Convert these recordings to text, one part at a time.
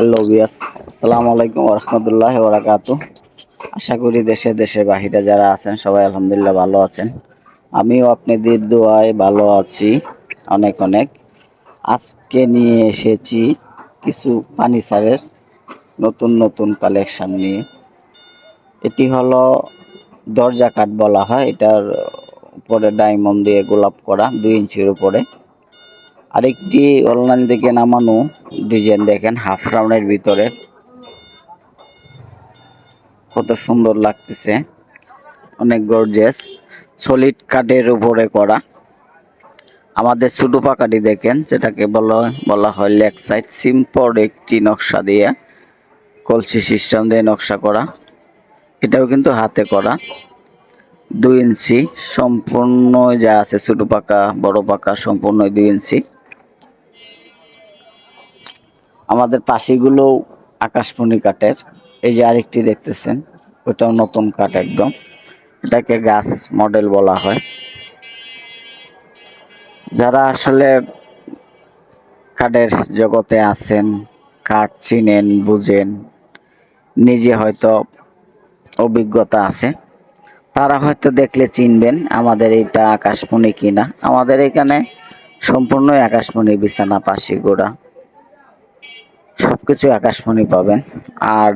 Hello বিয়াস আসসালামু আলাইকুম রহমতুল্লাহ বরাকাত আশা করি দেশে দেশে বাহিরে যারা আছেন, সবাই আলহামদুলিল্লাহ ভালো আছেন। আমিও আপনাদের দোয়ায় ভালো আছি, অনেক অনেক। আজকে নিয়ে এসেছি কিছু ফার্নিচারের নতুন নতুন কালেকশন নিয়ে। এটি হলো দরজা কাঠ বলা হয়, এটার উপরে ডায়মন্ড দিয়ে গোলাপ করা, দুই ইঞ্চির উপরে। আরেকটি অনলাইন থেকে নামানো ডিজাইন দেখেন হাফ রাউন্ডের ভিতরে। কত সুন্দর লাগতেছে। অনেক গর্জেস সলিড কাঠের উপরে করা। আমাদের ছোটো পাকাটি দেখেন, যেটাকে বলা বলা হয় লেগ সাইড সিম্পল একটি নকশা দিয়ে কলসি সিস্টেম দিয়ে নকশা করা। এটাও কিন্তু হাতে করা। দুই ইঞ্চি। সম্পূর্ণ যা আছে ছোটো পাকা, বড় পাকা, সম্পূর্ণ দুই ইঞ্চি। আমাদের পাশেগুলো আকাশমণি কাঠের। এই যে আরেকটি দেখতেছেন, ওটাও নতুন কাঠ একদম। এটাকে গাছ মডেল বলা হয়। যারা আসলে কাঠের জগতে আছেন, কাঠ চিনেন, বুঝেন, নিজে হয়তো অভিজ্ঞতা আছে, তারা হয়তো দেখলে চিনবেন আমাদের এইটা আকাশমণি কিনা। আমাদের এখানে সম্পূর্ণই আকাশমণি বিছানা পাশি গোড়া। কিছু আকাশমণি পাবেন। আর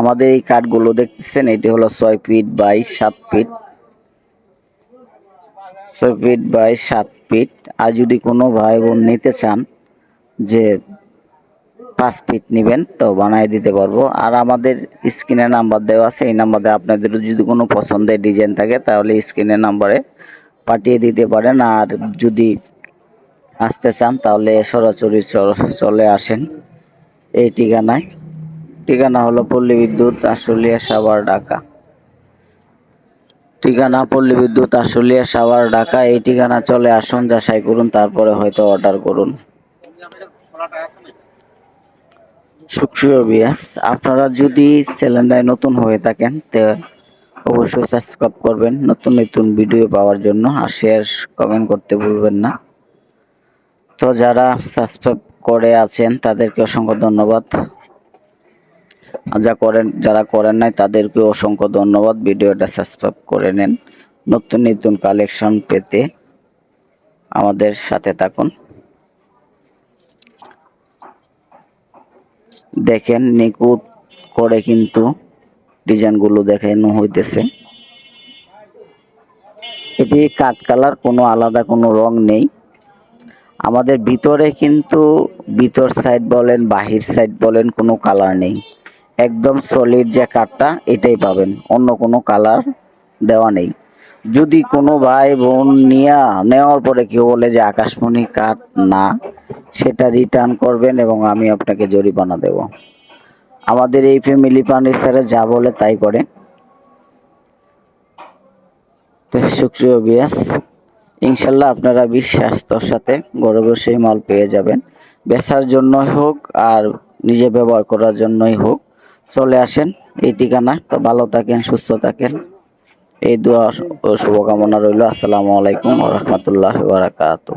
আমাদের এই কাঠগুলো দেখতেছেন, এটি হলো ছয় ফিট বাই সাত ফিট। ছয় ফিট বাই সাত ফিট। আর যদি কোনো ভাই বোন নিতে চান যে পাঁচ ফিট নেবেন, তো বানাই দিতে পারব। আর আমাদের স্ক্রিনে নাম্বার দেওয়া আছে, এই নাম্বারে আপনাদেরও যদি কোনো পছন্দের ডিজাইন থাকে, তাহলে স্ক্রিনের নাম্বারে পাঠিয়ে দিতে পারেন। আর যদি আসতে চান, তাহলে সরাসরি চলে আসেন এই ঠিকানায়। ঠিকানা হলো পল্লী বিদ্যুৎ আশুলিয়া সাভার ঢাকা। ঠিকানা পল্লী বিদ্যুৎ আশুলিয়া সাভার ঢাকা, এই ঠিকানা চলে আসুন, যাচাই করুন, তারপরে হয়তো অর্ডার করুন। সুপ্রিয় আপনারা যদি চ্যানেলটায় নতুন হয়ে থাকেন, তো অবশ্যই সাবস্ক্রাইব করবেন। নতুন নতুন ভিডিও পাওয়ার জন্য আর শেয়ার কমেন্ট করতে ভুলবেন না। তো যারা সাবস্ক্রাইব করে আছেন, তাদেরকে অসংখ্য ধন্যবাদ। যা করেন, যারা করেন নাই, তাদেরকে অসংখ্য ধন্যবাদ। ভিডিওটা সাবস্ক্রাইব করে নেন। নতুন নতুন কালেকশন পেতে আমাদের সাথে থাকুন। দেখেন নিকুত করে কিন্তু ডিজাইনগুলো দেখানো হইতেছে। এটি কাঠ কালার, কোনো আলাদা কোনো রং নেই। আমাদের ভিতরে কিন্তু ভিতর সাইড বলেন, বাহির সাইড বলেন কোনো কালার নেই। একদম সলিড যে কাঠটা এটাই পাবেন। অন্য কোনো কালার দেওয়া নেই। যদি কোনো ভাই বোন নিয়ে, নেওয়ার পরে কেউ বলে যে আকাশমণি কাঠ না, সেটা রিটার্ন করবেন এবং আমি আপনাকে জরিমানা দেব। আমাদের এই ফ্যামিলি ফার্নিচারে যা বলে তাই করে। তো সুক্রিয় বিয়াস ইনশাল্লাহ আপনারা বিশ্বাস্তর সাথে ঘরে বসেই মাল পেয়ে যাবেন। বেচার জন্যই হোক আর নিজে ব্যবহার করার জন্যই হোক। চলে আসেন এই ঠিকানা। তো ভালো থাকেন, সুস্থ থাকেন। এই দোয়া ও শুভকামনা রইল। আসসালামু আলাইকুম রহমতুল্লাহ বারাকাতু